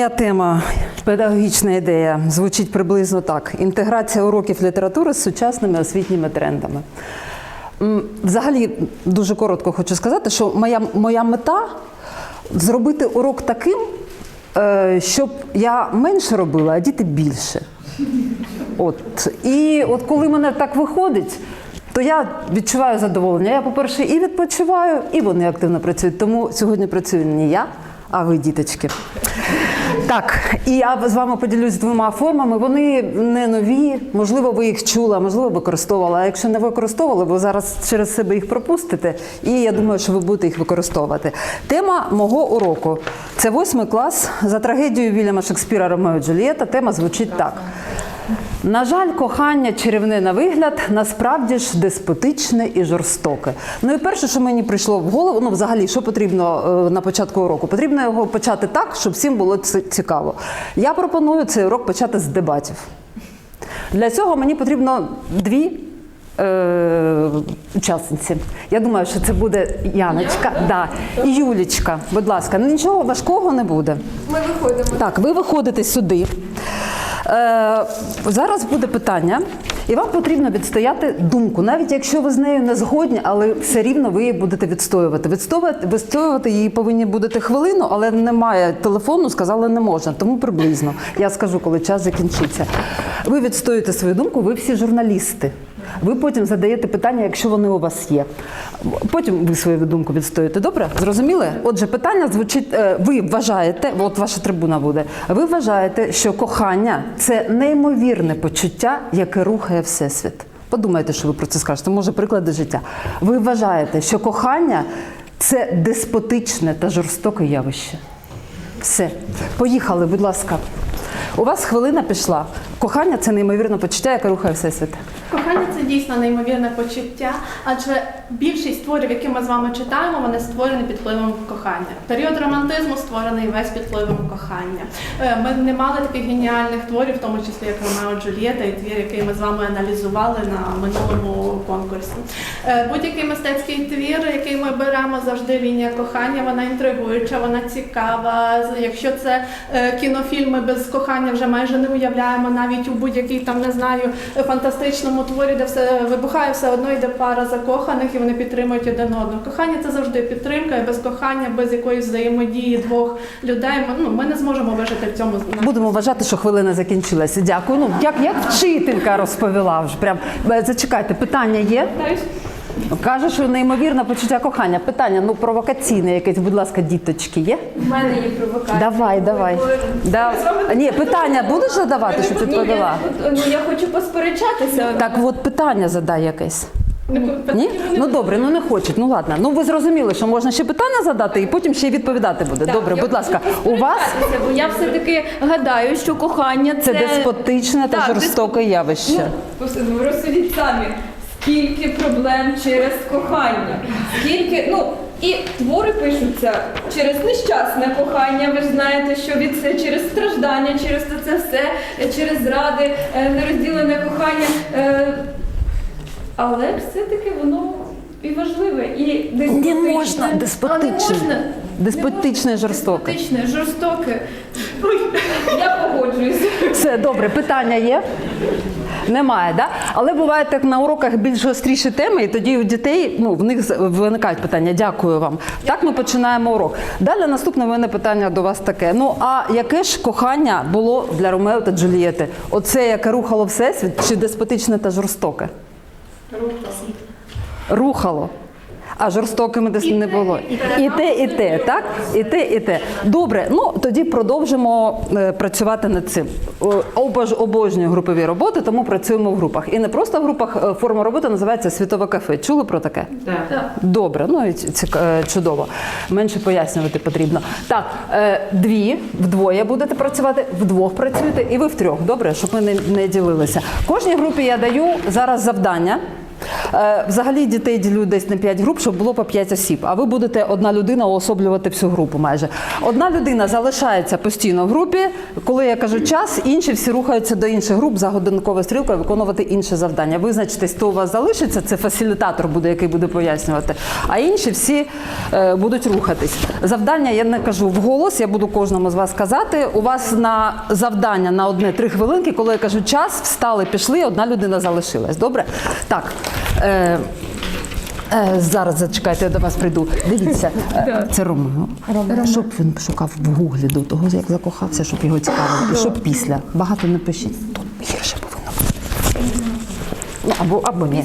моя тема педагогічна ідея звучить приблизно так: інтеграція уроків літератури з сучасними освітніми трендами. Взагалі, дуже коротко хочу сказати, що моя, моя мета зробити урок таким, е, щоб я менше робила, а діти більше. От. І от коли мене так виходить, то я відчуваю задоволення. Я, по-перше, і відпочиваю, і вони активно працюють. Тому сьогодні працюю не я, а ви, діточки. Так, і я з вами поділюсь двома формами. Вони не нові, можливо, ви їх чули, можливо, використовували. А якщо не використовували, ви зараз через себе їх пропустите, і я думаю, що ви будете їх використовувати. Тема мого уроку це восьмий клас за трагедією Вільяма Шекспіра Ромео Джулієта. Тема звучить так. На жаль, кохання чарівне на вигляд, насправді ж деспотичне і жорстоке. Ну і перше, що мені прийшло в голову, ну взагалі, що потрібно е, на початку уроку? Потрібно його почати так, щоб всім було ці- цікаво. Я пропоную цей урок почати з дебатів. Для цього мені потрібно дві. Е, учасниці. Я думаю, що це буде Яночка да, і Юлічка. Будь ласка, ну, нічого важкого не буде. Ми виходимо. Так, ви виходите сюди. Е, зараз буде питання, і вам потрібно відстояти думку, навіть якщо ви з нею не згодні, але все рівно ви її будете відстоювати. Відстоювати, відстоювати її повинні будете хвилину, але немає телефону, сказали не можна, тому приблизно. Я скажу, коли час закінчиться. Ви відстоюєте свою думку, ви всі журналісти. Ви потім задаєте питання, якщо вони у вас є. Потім ви свою думку відстоїте. Добре? Зрозуміли? Отже, питання звучить: е, ви вважаєте, от ваша трибуна буде. Ви вважаєте, що кохання це неймовірне почуття, яке рухає всесвіт. Подумайте, що ви про це скажете. Може, приклади життя. Ви вважаєте, що кохання це деспотичне та жорстоке явище. Все, поїхали, будь ласка. У вас хвилина пішла. Кохання це неймовірне почуття, яке рухає всесвіт. Кохання це дійсно неймовірне почуття, адже більшість творів, які ми з вами читаємо, вони створені під впливом кохання. Період романтизму створений весь під впливом кохання. Е, Ми не мали таких геніальних творів, в тому числі як Ромео і Джульєта, і твір, який ми з вами аналізували на минулому конкурсі. Е, Будь-який мистецький твір, який ми беремо, завжди лінія кохання, вона інтригуюча, вона цікава. Якщо це е, кінофільми без кохання, вже майже не уявляємо навіть у будь-якій там не знаю фантастичному творі, де все вибухає, все одно йде пара закоханих вони підтримують один одного. Кохання це завжди підтримка, і без кохання, без якоїсь взаємодії двох людей. Ми, ну, ми не зможемо вижити в цьому. Будемо вважати, що хвилина закінчилася. Дякую. Ну як, як вчителька розповіла вже. Прям Е, зачекайте, питання є. Каже, що неймовірне почуття кохання. Питання, ну провокаційне якесь, будь ласка, діточки, є? У мене є провокація. Давай, давай. Да. Ні, питання будеш задавати, щоб відповіла? Ні, я, ну, я хочу посперечатися. Так, от питання задай якесь. Ні? Ну добре, ну не хочуть. Ну ладно. Ну ви зрозуміли, що можна ще питання задати і потім ще й відповідати буде. Так, Добре, я будь ласка, хочу у вас Бо я все-таки гадаю, що кохання це... це деспотичне та Так, жорстоке явище. Ну, розсудіть самі, скільки проблем через кохання, скільки, ну, і твори пишуться через нещасне кохання. Ви ж знаєте, що від це через страждання, через це, все, через зради, е, нерозділене кохання. е, Але все-таки воно і важливе, і Не можна, деспотичне. можна? Деспотичне, жорстоке. Деспотичне, жорстоке. Я погоджуюся. Все добре, питання є? Немає, да? Але буває так на уроках більш гостріші теми, і тоді у дітей ну, в них виникають питання. Дякую вам. Так ми починаємо урок. Далі наступне в мене питання до вас таке. Ну а яке ж кохання було для Ромео та Джульєти? Оце яке рухало всесвіт, чи деспотичне та жорстоке? Рухало. А жорстокими десь не було. І те, і те, так? І те, і те. Добре, ну тоді продовжимо е, працювати над цим. Обож, обожнюю групові роботи, тому працюємо в групах. І не просто в групах, е, форма роботи називається світове кафе. Чули про таке? Так. Добре, ну і е, чудово. Менше пояснювати потрібно. Так, е, дві, вдвоє будете працювати, вдвох працюєте і ви втрьох. Добре, щоб ми не, не ділилися. Кожній групі я даю зараз завдання. Е, Взагалі дітей ділю десь на 5 груп, щоб було по 5 осіб. А ви будете одна людина уособлювати всю групу майже. Одна людина залишається постійно в групі. Коли я кажу час, інші всі рухаються до інших груп за годинниковою стрілкою виконувати інше завдання. Визначитесь, хто у вас залишиться, це фасилітатор буде, який буде пояснювати. А інші всі е, будуть рухатись. Завдання я не кажу вголос, я буду кожному з вас казати. У вас на завдання на одне три хвилинки, коли я кажу час, встали, пішли, одна людина залишилась. Добре? Так. Е, Е, зараз зачекайте, я до вас прийду. Дивіться, е, це Роман. Щоб він шукав в гуглі до того, як закохався, щоб його цікавило. І щоб після. Багато не пишіть. Тут гірше повинно бути. Ну, або, або ні.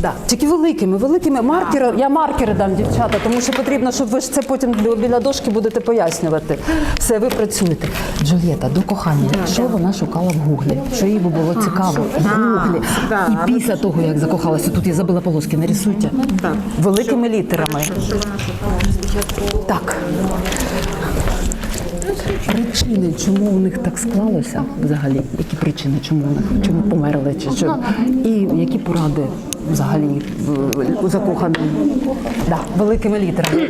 Да. Тільки великими, великими маркери. Я маркери дам, дівчата, тому що потрібно, щоб ви ж це потім біля дошки будете пояснювати. Все, ви працюєте. Джульєта, до кохання. Що вона шукала в гуглі? Що їй би було цікаво в гуглі. І після того, як закохалася, тут я забила полоски, нарисуйте. Великими літерами. Так. Причини, чому у них так склалося взагалі? Які причини, чому вони чому померли, чи що? І які поради взагалі закоханим? Да, великими літерами.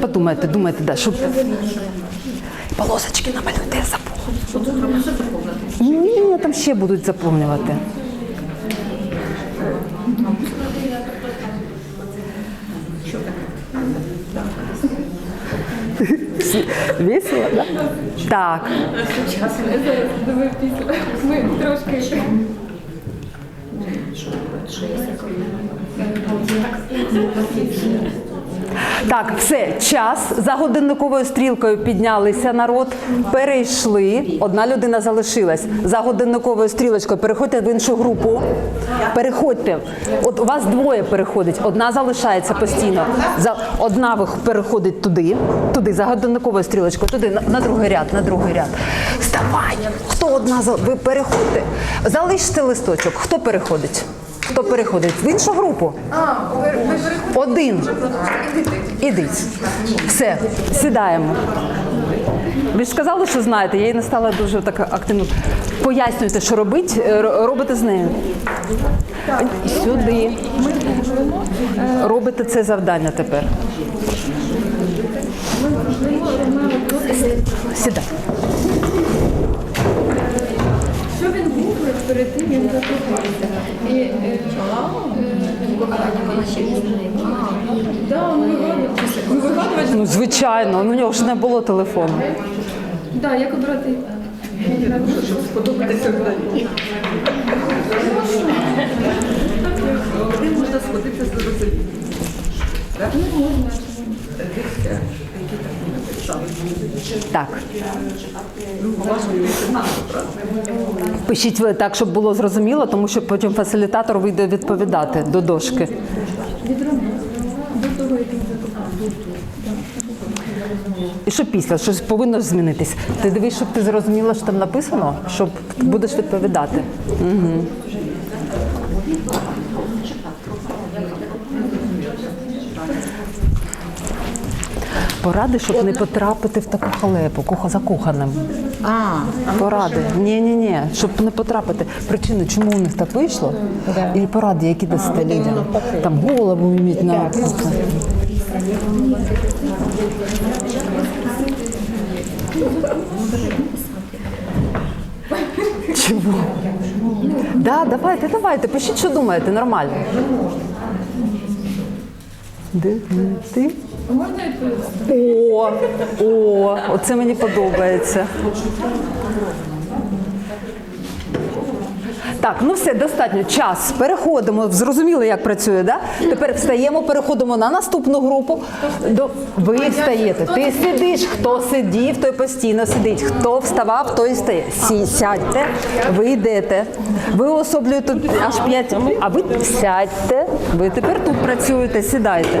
Подумайте, думайте, да, щоб полосочки намалюйте, я забула. Ні, там ще будуть заповнювати. Весело, да? Так. Після. Ми трошки. Так, все, час. За годинниковою стрілкою піднялися народ, перейшли. Одна людина залишилась. За годинниковою стрілочкою переходьте в іншу групу. Переходьте. От у вас двоє переходить, одна залишається постійно. Одна переходить туди, туди, за годинниковою стрілочкою, туди, на, на другий ряд, на другий ряд. Вставай! Хто одна за ви переходьте? Залиште листочок. Хто переходить? Хто переходить? В іншу групу? Один. Ідіть. Все, сідаємо. Ви ж сказали, що знаєте, я їй не стала дуже так активно. Пояснюйте, що робить, е, робите з нею. Сюди. Робите це завдання тепер. Сідай. І, ну звичайно, ну, у нього ж не було телефону. да, як обрати. Щоб сподобатися Так. Пишіть так, щоб було зрозуміло, тому що потім фасилітатор вийде відповідати до дошки. І що після? Щось повинно ж змінитись. Ти дивись, щоб ти зрозуміла, що там написано, щоб будеш відповідати. Угу. Поради, щоб не потрапити в таку халепу, кохо закоханим. Поради. Ні, ні, ні. Щоб не потрапити. Причини, чому у них так вийшло, і поради, які дасте людям. Там голову вміть на. Чого? Да, давайте, давайте, пишіть, що думаєте, нормально. Де ти? Можна відповісти? О, о, оце мені подобається. Так, ну все, достатньо. Час. Переходимо. Зрозуміли, як працює, да? Тепер встаємо, переходимо на наступну групу. До... Ви встаєте. Ти сидиш. Хто сидів, той постійно сидить. Хто вставав, той стає. Сі, сядьте, ви йдете. Ви особлюєте аж п'ять. А ви сядьте. Ви тепер тут працюєте, сідайте.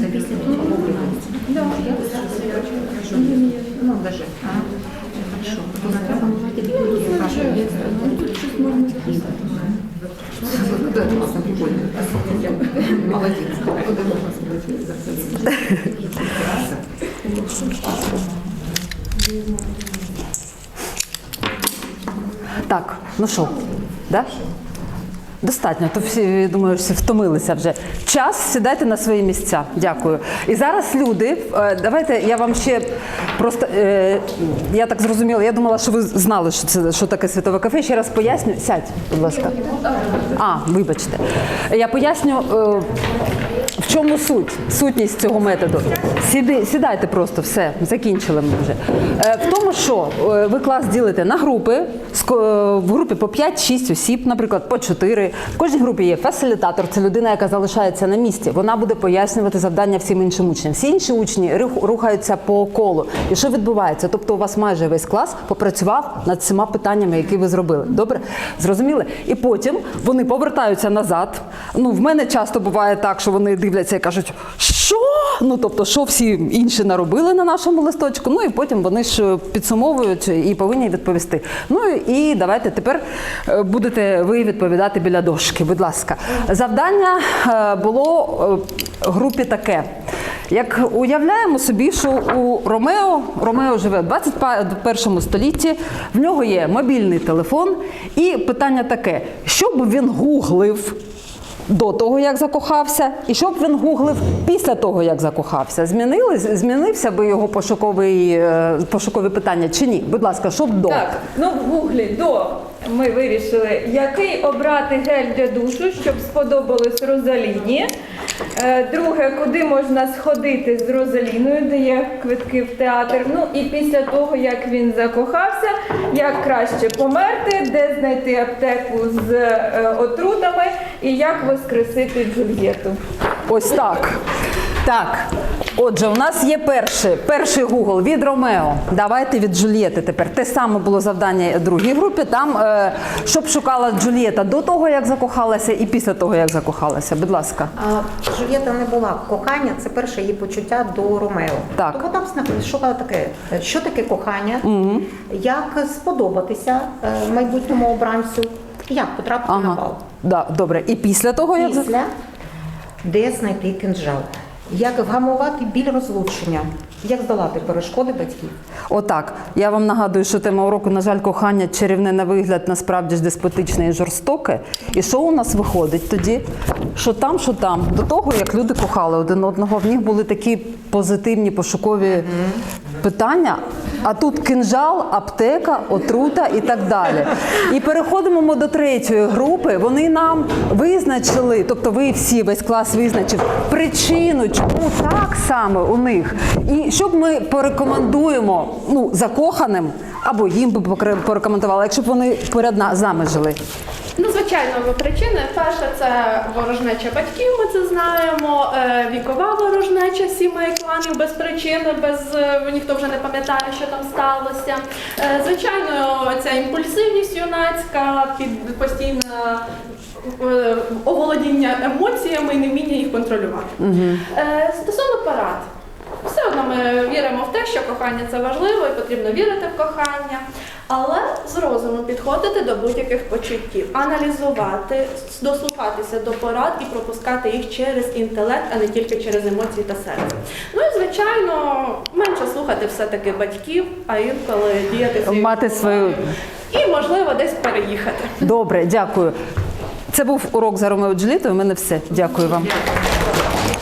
це після того Ну, даже. Хорошо. Треба мовити біблію. Молодець. Так, ну що, да? Достатньо, то всі думаю, всі втомилися вже. Час сідайте на свої місця. Дякую. І зараз люди, е, давайте я вам ще просто е, я так зрозуміла. Я думала, що ви знали, що це що таке світове кафе. Ще раз поясню. Сядь, будь ласка. А, вибачте. Я поясню. Е, в чому суть? Сутність цього методу. Сіди, сідайте просто, все, закінчили ми вже. Е, в тому, що е, ви клас ділите на групи, е, в групі по 5-6 осіб, наприклад, по 4. В кожній групі є фасилітатор, це людина, яка залишається на місці. Вона буде пояснювати завдання всім іншим учням. Всі інші учні рухаються по колу. І що відбувається? Тобто, у вас майже весь клас попрацював над всіма питаннями, які ви зробили. Добре? Зрозуміли? І потім вони повертаються назад. Ну, в мене часто буває так, що вони дивляться і кажуть, що? Ну, тобто, що всі інші наробили на нашому листочку. Ну і потім вони ж підсумовують і повинні відповісти. Ну і давайте тепер е, будете ви відповідати біля дошки. Будь ласка, завдання е, було е, групі таке. Як уявляємо собі, що у Ромео Ромео живе в 21 столітті, в нього є мобільний телефон, і питання таке: що б він гуглив? До того, як закохався, і що б він гуглив після того, як закохався. Змінили, змінився би його пошуковий, е, пошукові питання чи ні? Будь ласка, що б до? Так, ну в гуглі до ми вирішили, який обрати гель для душу, щоб сподобалось Розаліні. Е, Друге, куди можна сходити з Розаліною, де є квитки в театр. Ну і після того, як він закохався, як краще померти, де знайти аптеку з е, отрутами і як воскресити Джульєту. Ось так. Так. Отже, у нас є перший, перший Google від Ромео. Давайте від Джульєти тепер. Те саме було завдання другій групі. Там, е, щоб шукала Джульєта до того, як закохалася, і після того, як закохалася. Будь ласка. Джульєта не була кохання, це перше її почуття до Ромео. Так. Тобто там шукала таке, що таке кохання, як сподобатися е, майбутньому обранцю, як потрапити на бал. Да, добре. І після того, як Після де знайти кинджал, як вгамувати біль розлучення, як здолати перешкоди батьків. Отак. Я вам нагадую, що тема уроку, на жаль, кохання чарівне на вигляд, насправді ж деспотичне і жорстоке. І що у нас виходить тоді? Що там, що там, до того, як люди кохали один одного, в них були такі позитивні пошукові питання. А тут кинжал, аптека, отрута і так далі. І переходимо ми до третьої групи. Вони нам визначили, тобто ви всі, весь клас визначив причину, чому так саме у них. І що б ми порекомендуємо ну, закоханим, або їм би порекомендували, якщо б вони поряд з нами жили. Ну, звичайно, причини. Перше, це ворожнеча батьків, ми це знаємо. Е, Вікова ворожнеча сімей кланів без причини, без е, ніхто вже не пам'ятає, що там сталося. Е, Звичайно, ця імпульсивність юнацька, під постійне е, оволодіння емоціями і невміння їх контролювати. Е, Стосовно парад. Все одно ми віримо в те, що кохання це важливо і потрібно вірити в кохання, але з розумом підходити до будь-яких почуттів, аналізувати, дослухатися до порад і пропускати їх через інтелект, а не тільки через емоції та серце. Ну і звичайно, менше слухати все-таки батьків, а інколи діяти Мати свою- і можливо десь переїхати. Добре, дякую. Це був урок за Ромео Джулітою. У мене все. Дякую вам.